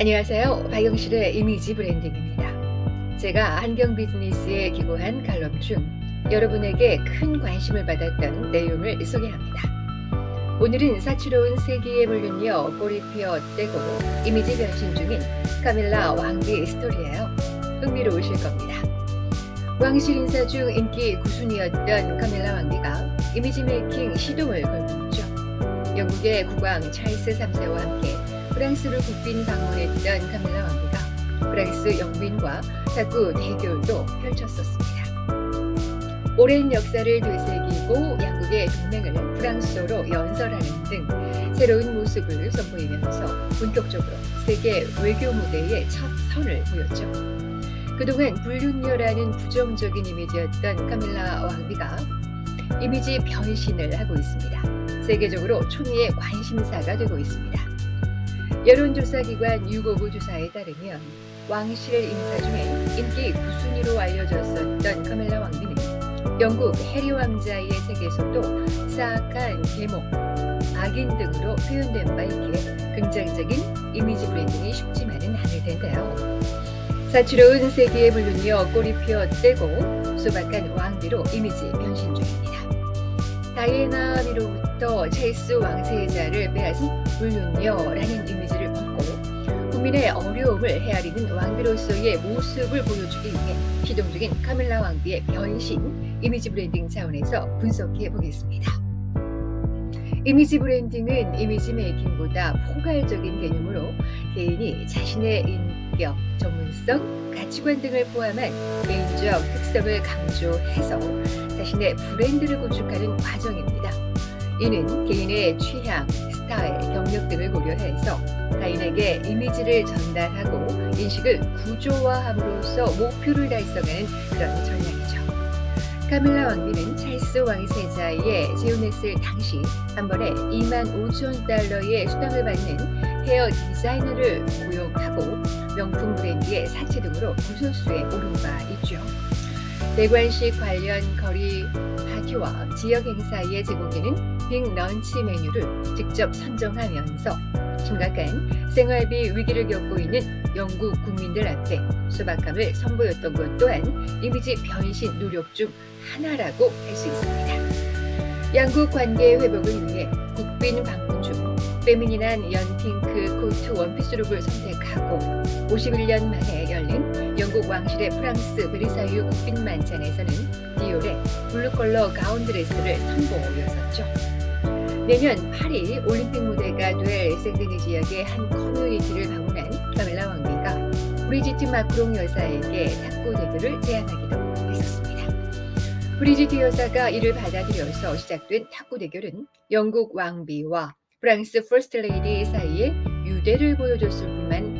안녕하세요. 박영실의 이미지 브랜딩입니다. 제가 한경 비즈니스에 기고한 칼럼 중 여러분에게 큰 관심을 받았던 내용을 소개합니다. 오늘은 사치로운 세기의 물륜이어 꼬리 피어 떼고 이미지 변신 중인 카밀라 왕비의 스토리예요. 흥미로우실 겁니다. 왕실 인사 중 인기 구순이었던 카밀라 왕비가 이미지 메이킹 시동을 걸고 있죠. 영국의 국왕 찰스 3세와 함께 프랑스를 국빈 방문했던 카밀라 왕비가 프랑스 영빈과 탁구 대결도 펼쳤었습니다. 오랜 역사를 되새기고 양국의 동맹을 프랑스어로 연설하는 등 새로운 모습을 선보이면서 본격적으로 세계 외교 무대에 첫 선을 보였죠. 그동안 불륜녀라는 부정적인 이미지였던 카밀라 왕비가 이미지 변신을 하고 있습니다. 세계적으로 초미의 관심사가 되고 있습니다. 여론조사기관 유고부 조사에 따르면 왕실 인사 중에 인기 구순이로 알려졌었던 카멜라 왕비는 영국 해리 왕자의 책에서도 사악한 계몽, 악인 등으로 표현된 바 있기에 긍정적인 이미지 브랜딩이 쉽지만은 않을 텐데요. 사치로운 세기의 물론이어 꼬리 피어 떼고 소박한 왕비로 이미지 변신 중입니다. 다이애나비로부터 찰스 왕세자를 빼앗은 물론요라는 이미지를 벗고 국민의 어려움을 헤아리는 왕비로서의 모습을 보여주기 위해 시동 중인 카밀라 왕비의 변신 이미지 브랜딩 차원에서 분석해 보겠습니다. 이미지 브랜딩은 이미지 메이킹보다 포괄적인 개념으로 개인이 자신의 인격, 전문성, 가치관 등을 포함한 개인적 특성을 강조해서 자신의 브랜드를 구축하는 과정입니다. 이는 개인의 취향, 스타일, 경력 등을 고려해서 타인에게 이미지를 전달하고 인식을 구조화함으로써 목표를 달성하는 그런 전략이죠. 카밀라 왕비는 찰스 왕세자의 재혼했을 당시 한 번에 2만 5천 달러의 수당을 받는 헤어 디자이너를 고용하고 명품 브랜드의 사치 등으로 구설수에 오른 바 있죠. 대관식 관련 거리 파티와 지역 행사에 제공되는 빅 런치 메뉴를 직접 선정하면서 심각한 생활비 위기를 겪고 있는 영국 국민들 앞에 소박함을 선보였던 것 또한 이미지 변신 노력 중 하나라고 할 수 있습니다. 양국 관계 회복을 위해 국빈 방문 중 페미닌한 연핑크 코트 원피스 룩을 선택하고 51년 만에 영국 왕실의 프랑스 베르사유 국빈 만찬에서는 디올의 블루 컬러 가운 드레스를 선보였었죠. 내년 파리 올림픽 무대가 될 생데니 지역의 한 커뮤니티를 방문한 카멜라 왕비가 브리지트 마크롱 여사에게 탁구 대결을 제안하기도 했었습니다. 브리지트 여사가 이를 받아들여서 시작된 탁구 대결은 영국 왕비와 프랑스 퍼스트 레이디 사이에 유대를 보여줬을 뿐만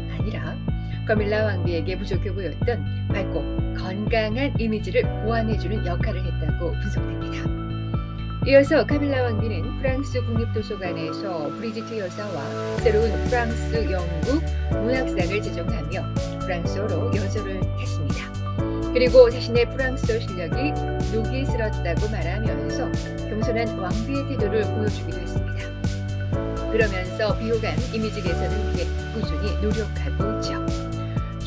카밀라 왕비에게 부족해 보였던 밝고 건강한 이미지를 보완해주는 역할을 했다고 분석됩니다. 이어서 카밀라 왕비는 프랑스 국립도서관에서 브리지트 여사와 새로운 프랑스 영국 문학상을 제정하며 프랑스어로 연설을 했습니다. 그리고 자신의 프랑스어 실력이 녹이슬었다고 말하면서 겸손한 왕비의 태도를 보여주기도 했습니다. 그러면서 비호감 이미지 개선을 위해 꾸준히 노력하고 있죠.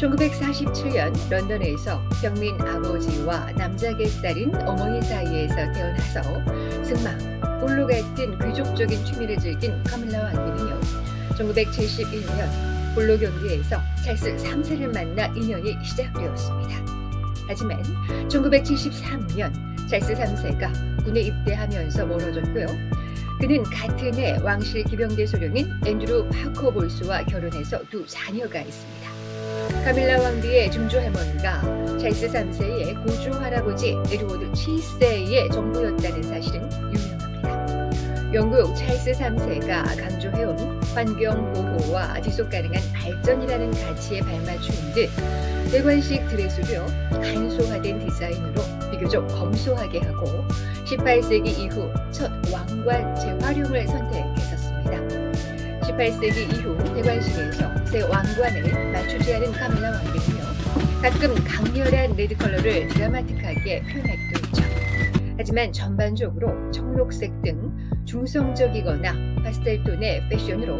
1947년 런던에서 평민 아버지와 남작의 딸인 어머니 사이에서 태어나서 승마, 볼로 같은 귀족적인 취미를 즐긴 카밀라 왕비는요. 1971년 볼로 경기에서 찰스 3세를 만나 인연이 시작되었습니다. 하지만 1973년 찰스 3세가 군에 입대하면서 멀어졌고요. 그는 같은 해 왕실 기병대 소령인 앤드루 파커 볼스와 결혼해서 두 자녀가 있습니다. 카밀라 왕비의 증조 할머니가 찰스 3세의 고조 할아버지 에드워드 7세의 정부였다는 사실은 유명합니다. 영국 찰스 3세가 강조해온 환경 보호와 지속 가능한 발전이라는 가치에 발맞추는 듯 대관식 드레스도요 간소화된 디자인으로 비교적 검소하게 하고 18세기 이후 첫 왕관 재활용을 선택했었습니다. 18세기 이후 대관식에서 새 왕관을 맞추지 않은 카밀라 왕비는요 가끔 강렬한 레드 컬러를 드라마틱하게 표현하기도 했죠. 하지만 전반적으로 청록색 등 중성적이거나 파스텔 톤의 패션으로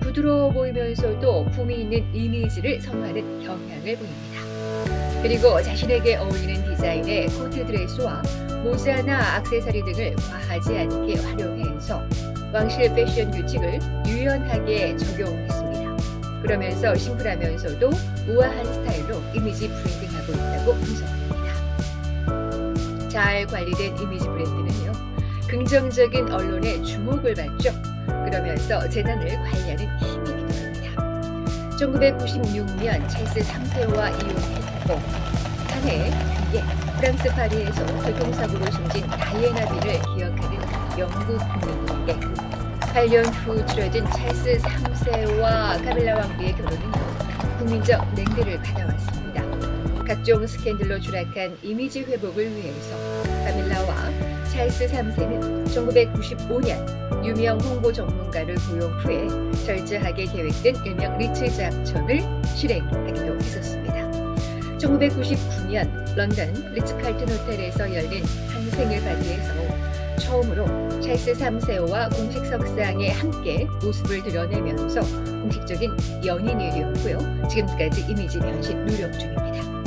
부드러워 보이면서도 품이 있는 이미지를 선호하는 경향을 보입니다. 그리고 자신에게 어울리는 디자인의 코트 드레스와 모자나 악세사리 등을 과하지 않게 활용해서 왕실 패션 규칙을 유연하게 적용했습니다. 그러면서 심플하면서도 우아한 스타일로 이미지 브랜딩하고 있다고 분석됩니다. 잘 관리된 이미지 브랜드는요, 긍정적인 언론의 주목을 받죠. 그러면서 재단을 관리하는 힘이기도 합니다. 1996년 찰스 3세와 이혼했고, 한해 뒤에 프랑스 파리에서 교통사고로 숨진 다이애나 빈을 기억하는 영국 국민에게 8년 후 치러진 찰스 3세와 카밀라 왕비의 결혼은요, 국민적 냉대를 받아왔습니다. 각종 스캔들로 추락한 이미지 회복을 위해서 카밀라와 찰스 3세는 1995년 유명 홍보 전문가를 고용 후에 철저하게 계획된 일명 리츠 작전을 실행하기도 했었습니다. 1999년 런던 리츠칼튼 호텔에서 열린 한 생일 파티에서 처음으로 찰스 3세와 공식 석상에 함께 모습을 드러내면서 공식적인 연인이 되었고요. 지금까지 이미지 변신 노력 중입니다.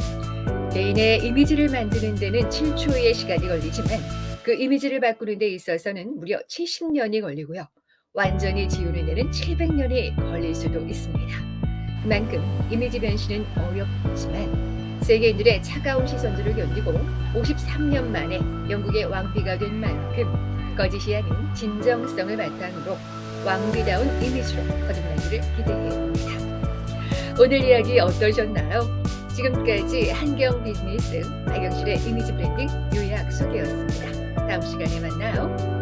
개인의 이미지를 만드는 데는 7초의 시간이 걸리지만 그 이미지를 바꾸는 데 있어서는 무려 70년이 걸리고요. 완전히 지우는 데는 700년이 걸릴 수도 있습니다. 그만큼 이미지 변신은 어렵지만 세계인들의 차가운 시선들을 견디고 53년 만에 영국의 왕비가 된 만큼 거짓이 아닌 진정성을 바탕으로 왕비다운 이미지로 거듭나기를 기대해 봅니다. 오늘 이야기 어떠셨나요? 지금까지 한경 비즈니스 박영실의 이미지 브랜딩 요약 소개였습니다. 다음 시간에 만나요.